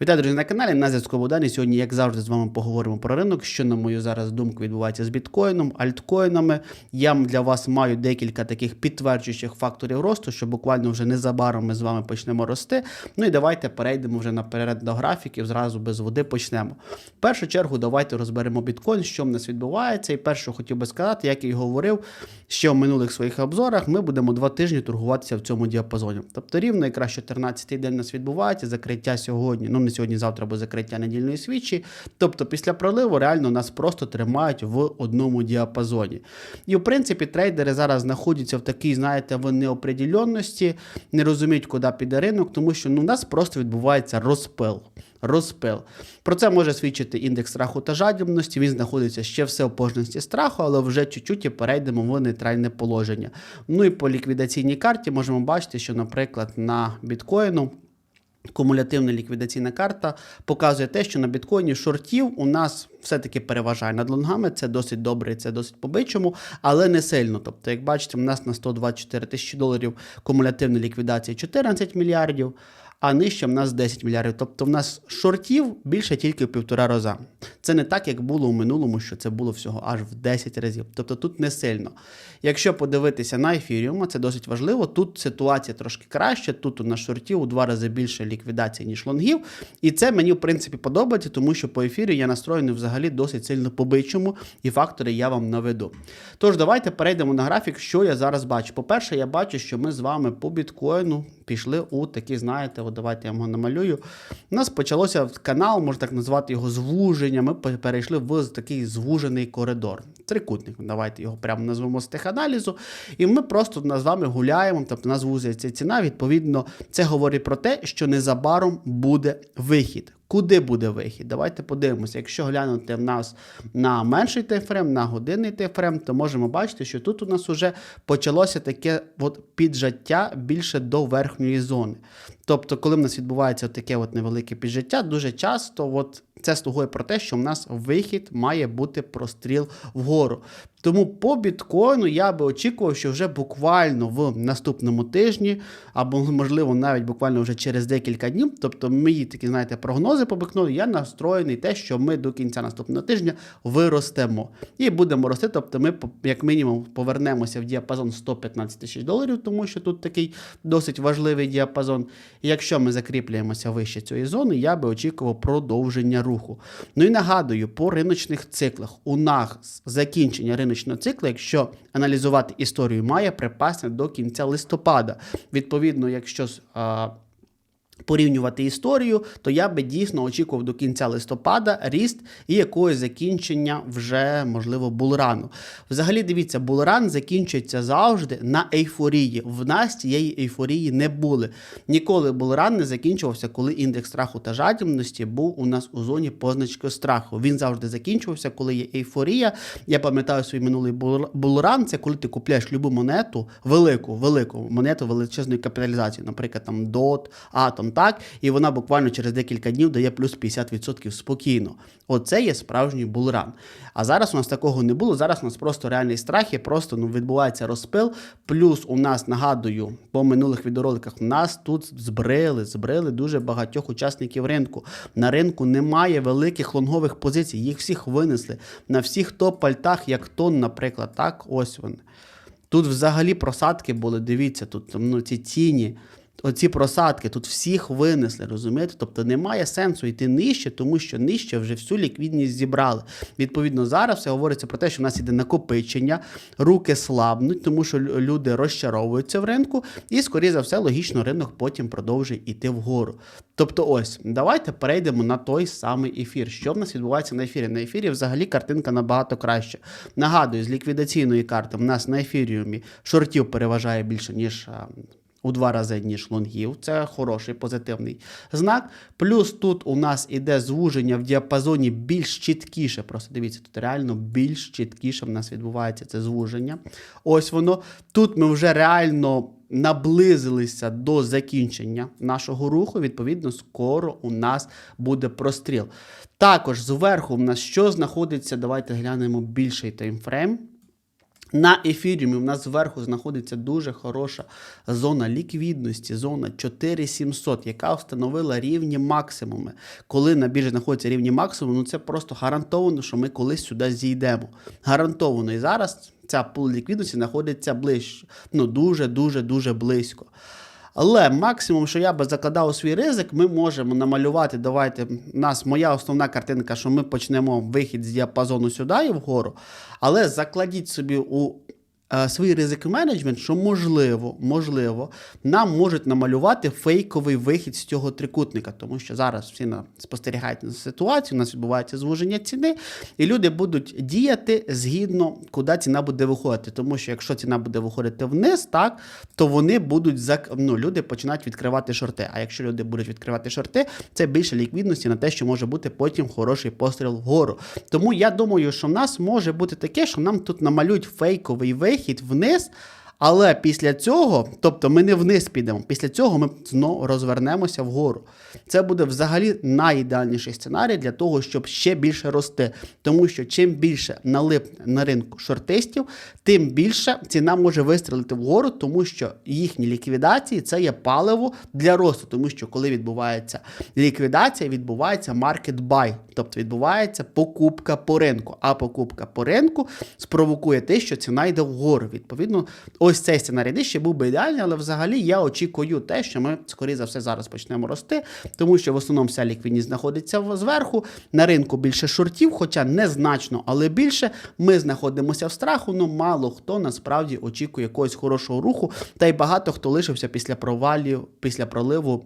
Вітаю, друзі, на каналі. На зв'язку Богдан. І сьогодні, як завжди, з вами поговоримо про ринок, що, на мою зараз думку, відбувається з біткоїном, альткоїнами. Я для вас маю декілька таких підтверджуючих факторів росту, що буквально вже незабаром ми з вами почнемо рости. Ну і давайте перейдемо вже наперед до графіків, зразу без води почнемо. В першу чергу, давайте розберемо біткоін, що в нас відбувається. І перше, хотів би сказати, як і говорив, ще в минулих своїх обзорах ми будемо два тижні торгуватися в цьому діапазоні. Тобто рівно якраз 14-й день у нас відбувається, закриття сьогодні, ну не сьогодні, завтра, бо закриття недільної свічі. Тобто після проливу реально нас просто тримають в одному діапазоні. І в принципі трейдери зараз знаходяться в такій, знаєте, в неопределенності, не розуміють, куди піде ринок, тому що ну, у нас просто відбувається розпил. Розпил. Про це може свідчити індекс страху та жадібності. Він знаходиться ще все в пожності страху, але вже чуть-чуть і перейдемо в нейтральне положення. Ну і по ліквідаційній карті можемо бачити, що, наприклад, на біткоїну. Кумулятивна ліквідаційна карта показує те, що на біткоїні шортів у нас все-таки переважає над лонгами. Це досить добре, це досить по-бичому, але не сильно. Тобто, як бачите, у нас на 124 тисячі доларів кумулятивна ліквідація 14 мільярдів, а нижче в нас 10 мільярдів. Тобто в нас шортів більше тільки в півтора раза. Це не так, як було у минулому, що це було всього аж в 10 разів. Тобто тут не сильно. Якщо подивитися на ефіріум, це досить важливо. Тут ситуація трошки краще. Тут у нас шортів у два рази більше ліквідації, ніж лонгів. І це мені, в принципі, подобається, тому що по ефірі я настроєний взагалі досить сильно по-бичому, і фактори я вам наведу. Тож, давайте перейдемо на графік, що я зараз бачу. По-перше, я бачу, що ми з вами по біткоїну пішли у такий, знаєте, от давайте я його намалюю. У нас почалося канал, можна так назвати його звуження. Ми перейшли в такий звужений коридор. Трикутник. Давайте його прямо назвемо з теханалізу. І ми просто з вами гуляємо, тобто нас вузиться ціна. Відповідно, це говорить про те, що незабаром буде вихід. Куди буде вихід? Давайте подивимося. Якщо глянути в нас на менший тайфрем, на годинний тайфрем, то можемо бачити, що тут у нас вже почалося таке от піджаття більше до верхньої зони. Тобто, коли в нас відбувається таке от невелике піджаття, дуже часто от це слугує про те, що в нас вихід має бути простріл вгору. Тому по біткоїну я би очікував, що вже буквально в наступному тижні, або, можливо, навіть буквально вже через декілька днів, тобто мої такі, знаєте, прогнози по біткоїну, я настроєний те, що ми до кінця наступного тижня виростемо. І будемо рости. Тобто ми, як мінімум, повернемося в діапазон 115 тисяч доларів, тому що тут такий досить важливий діапазон. І якщо ми закріплюємося вище цієї зони, я би очікував продовження руху. Ну і нагадую, по риночних циклах у нас закінчення риночного циклу, якщо аналізувати історію, має припасти до кінця листопада. Відповідно, якщо а, порівнювати історію, то я би дійсно очікував до кінця листопада ріст і якогось закінчення вже, можливо, булрану. Взагалі, дивіться, булран закінчується завжди на ейфорії. В нас цієї ейфорії не були. Ніколи булран не закінчувався, коли індекс страху та жадібності був у нас у зоні позначки страху. Він завжди закінчувався, коли є ейфорія. Я пам'ятаю свій минулий булран, це коли ти купляєш любу монету, велику, велику монету величезної капіталізації, наприклад, там DOT, Atom, так, і вона буквально через декілька днів дає плюс 50% спокійно. Оце є справжній булран. А зараз у нас такого не було. Зараз у нас просто реальний страх і просто ну, відбувається розпил. Плюс у нас, нагадую, по минулих відеороликах у нас тут збрили, збрили дуже багатьох учасників ринку. На ринку немає великих лонгових позицій, їх всіх винесли. На всіх топ-пальтах, як тон, наприклад, так, ось вони. Тут взагалі просадки були, дивіться, тут ну, ці тіні оці просадки тут всіх винесли, розумієте? Тобто немає сенсу йти нижче, тому що нижче вже всю ліквідність зібрали. Відповідно, зараз все говориться про те, що в нас іде накопичення, руки слабнуть, тому що люди розчаровуються в ринку, і, скоріше за все, логічно, ринок потім продовжує йти вгору. Тобто, ось, давайте перейдемо на той самий ефір. Що в нас відбувається на ефірі? На ефірі взагалі картинка набагато краще. Нагадую, з ліквідаційної карти в нас на ефіріумі шортів переважає більше, ніж у два рази, ніж лонгів. Це хороший позитивний знак. Плюс тут у нас іде звуження в діапазоні більш чіткіше. Просто дивіться, тут реально більш чіткіше в нас відбувається це звуження. Ось воно. Тут ми вже реально. Наблизилися до закінчення нашого руху, відповідно, скоро у нас буде простріл. Також зверху в нас що знаходиться, давайте глянемо більший таймфрейм. На ефіріумі у нас зверху знаходиться дуже хороша зона ліквідності, зона 4700, яка встановила рівні максимуми. Коли на біржі знаходяться рівні максимуму, ну це просто гарантовано, що ми колись сюди зійдемо. Гарантовано. І зараз ця пул ліквідності знаходиться ближче. Ну дуже, дуже, дуже близько. Але максимум, що я би закладав у свій ризик, ми можемо намалювати. Давайте у нас моя основна картинка, що ми почнемо вихід з діапазону сюди і вгору. Але закладіть собі у свій ризик менеджмент, що можливо, можливо, нам можуть намалювати фейковий вихід з цього трикутника, тому що зараз всі спостерігають на ситуацію, у нас відбувається звуження ціни, і люди будуть діяти згідно, куди ціна буде виходити. Тому що якщо ціна буде виходити вниз, так то вони будуть зак... ну, люди починають відкривати шорти. А якщо люди будуть відкривати шорти, це більше ліквідності на те, що може бути потім хороший постріл вгору. Тому я думаю, що в нас може бути таке, що нам тут намалюють фейковий вихід вниз. Але після цього, тобто ми не вниз підемо, після цього ми знову розвернемося вгору. Це буде взагалі найідеальніший сценарій для того, щоб ще більше рости. Тому що чим більше налипне на ринку шортистів, тим більше ціна може вистрілити вгору, тому що їхні ліквідації це є паливо для росту. Тому що коли відбувається ліквідація, відбувається buy, тобто відбувається покупка по ринку. А покупка по ринку спровокує те, що ціна йде вгору. Відповідно, ось цей сценарій нижче був би ідеальний, але взагалі я очікую те, що ми, скоріше за все, зараз почнемо рости, тому що в основному вся ліквідність знаходиться зверху. На ринку більше шортів, хоча незначно, але більше. Ми знаходимося в страху. Ну мало хто насправді очікує якогось хорошого руху, та й багато хто лишився після провалів, після проливу.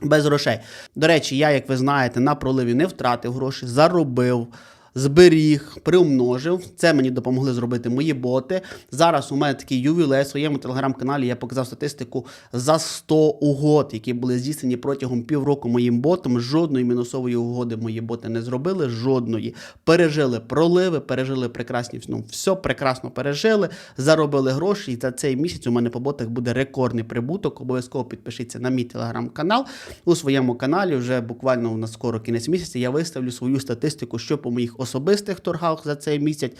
Без грошей. До речі, я, як ви знаєте, на проливі не втратив гроші, заробив, зберіг, приумножив. Це мені допомогли зробити мої боти. Зараз у мене такий ювілей в своєму телеграм-каналі. Я показав статистику за 100 угод, які були здійснені протягом півроку моїм ботом. Жодної мінусової угоди мої боти не зробили. Жодної. Пережили проливи, пережили прекрасні ну, все прекрасно пережили, заробили гроші. І за цей місяць у мене по ботах буде рекордний прибуток. Обов'язково підпишіться на мій телеграм-канал. У своєму каналі вже буквально у нас скоро кінець місяця. Я виставлю свою статистику, що по моїх особистих торгах за цей місяць,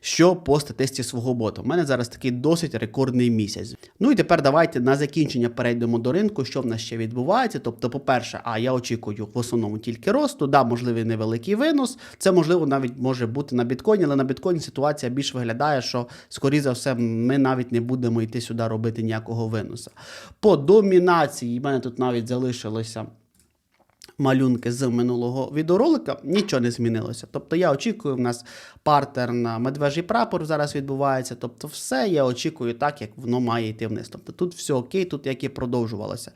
що по статистиці свого бота. У мене зараз такий досить рекордний місяць. Ну і тепер давайте на закінчення перейдемо до ринку, що в нас ще відбувається. Тобто, по-перше, а я очікую в основному тільки росту, да, можливий невеликий винос. Це можливо навіть може бути на біткоїні, але на біткоїні ситуація більш виглядає, що скоріше за все ми навіть не будемо йти сюди робити ніякого виносу. По домінації в мене тут навіть залишилося малюнки з минулого відеоролика, нічого не змінилося. Тобто я очікую, в нас партер на медвежий прапор зараз відбувається. Тобто, все я очікую так, як воно має йти вниз. Тобто тут все окей, тут як і продовжувалося.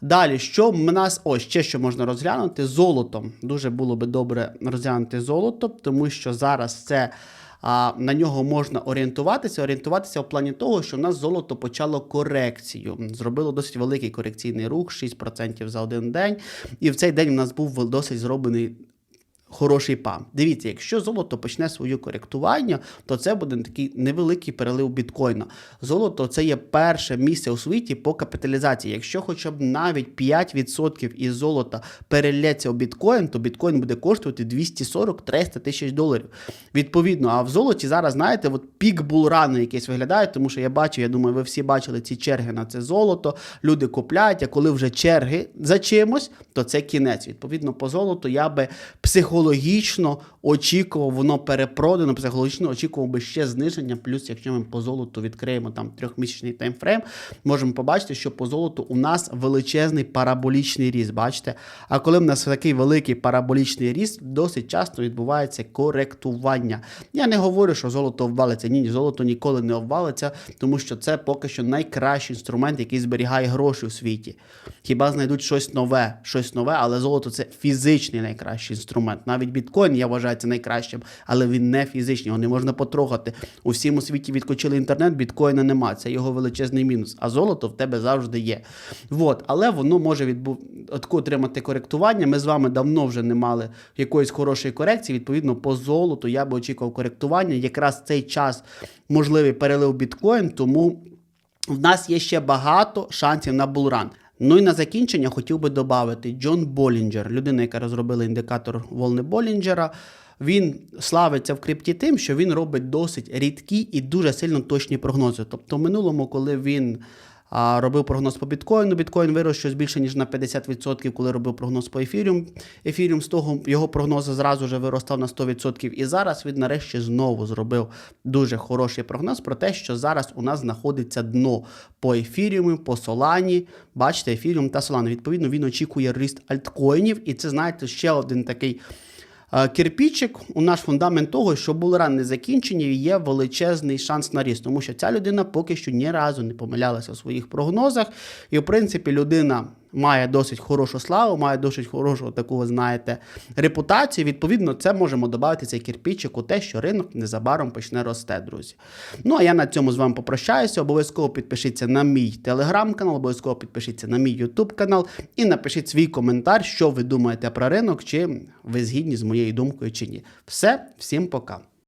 Далі, що в нас ось ще що можна розглянути золотом. Дуже було би добре розглянути золото, тому що зараз це. А на нього можна орієнтуватися, орієнтуватися в плані того, що в нас золото почало корекцію. Зробило досить великий корекційний рух, 6% за один день. І в цей день у нас був досить зроблений. Хороший пам. Дивіться, якщо золото почне своє коректування, то це буде такий невеликий перелив біткоїна. Золото це є перше місце у світі по капіталізації. Якщо хоча б навіть 5% із золота перелється у біткоін, то біткоін буде коштувати 240-300 тисяч доларів. Відповідно, а в золоті зараз, знаєте, от пік булрану якийсь виглядає, тому що я бачу, я думаю, ви всі бачили ці черги на це золото. Люди купляють, а коли вже черги за чимось, то це кінець. Відповідно, по золоту я би психологічно екологічно очікував, воно перепродано, психологічно очікував би ще зниження. Плюс, якщо ми по золоту відкриємо там трьохмісячний таймфрейм, можемо побачити, що по золоту у нас величезний параболічний ріст. Бачите? А коли в нас такий великий параболічний ріст, досить часто відбувається коректування. Я не говорю, що золото обвалиться. Ні, золото ніколи не обвалиться, тому що це поки що найкращий інструмент, який зберігає гроші у світі. Хіба знайдуть щось нове, щось нове, але золото це фізичний найкращий інструмент. Навіть біткоін я вважаю це найкращим, але він не фізичний, його не можна потрогати. У всьому світі відкочили інтернет, біткоїна нема. Це його величезний мінус. А золото в тебе завжди є. Вот. Але воно може відбу... отримати коректування. Ми з вами давно вже не мали якоїсь хорошої корекції. Відповідно, по золоту я би очікував коректування. Якраз цей час можливий перелив біткоін, тому в нас є ще багато шансів на булран. Ну і на закінчення хотів би додати Джон Болінджер, людина, яка розробила індикатор волни Болінджера. Він славиться в крипті тим, що він робить досить рідкі і дуже сильно точні прогнози. Тобто, в минулому, коли він а, робив прогноз по біткоїну, біткоін вирос щось більше ніж на 50%, коли робив прогноз по ефіріум. Ефіріум з того його прогнози зразу ж виростав на 100%. І зараз він нарешті знову зробив дуже хороший прогноз про те, що зараз у нас знаходиться дно по ефіріуму, по солані. Бачите, ефіріум та солана. Відповідно, він очікує ріст альткоїнів, і це знаєте ще один такий. Е, Кирпічик у наш фундамент того, що були рани закінчені, є величезний шанс на ріст, тому що ця людина поки що ні разу не помилялася у своїх прогнозах. І, в принципі, людина має досить хорошу славу, має досить хорошу таку, знаєте, репутацію. Відповідно, це можемо додати цей кирпічик у те, що ринок незабаром почне рости, друзі. Ну а я на цьому з вами попрощаюся. Обов'язково підпишіться на мій телеграм-канал, обов'язково підпишіться на мій ютуб канал і напишіть свій коментар, що ви думаєте про ринок, чи ви згідні з моєю думкою чи ні. Все, всім пока.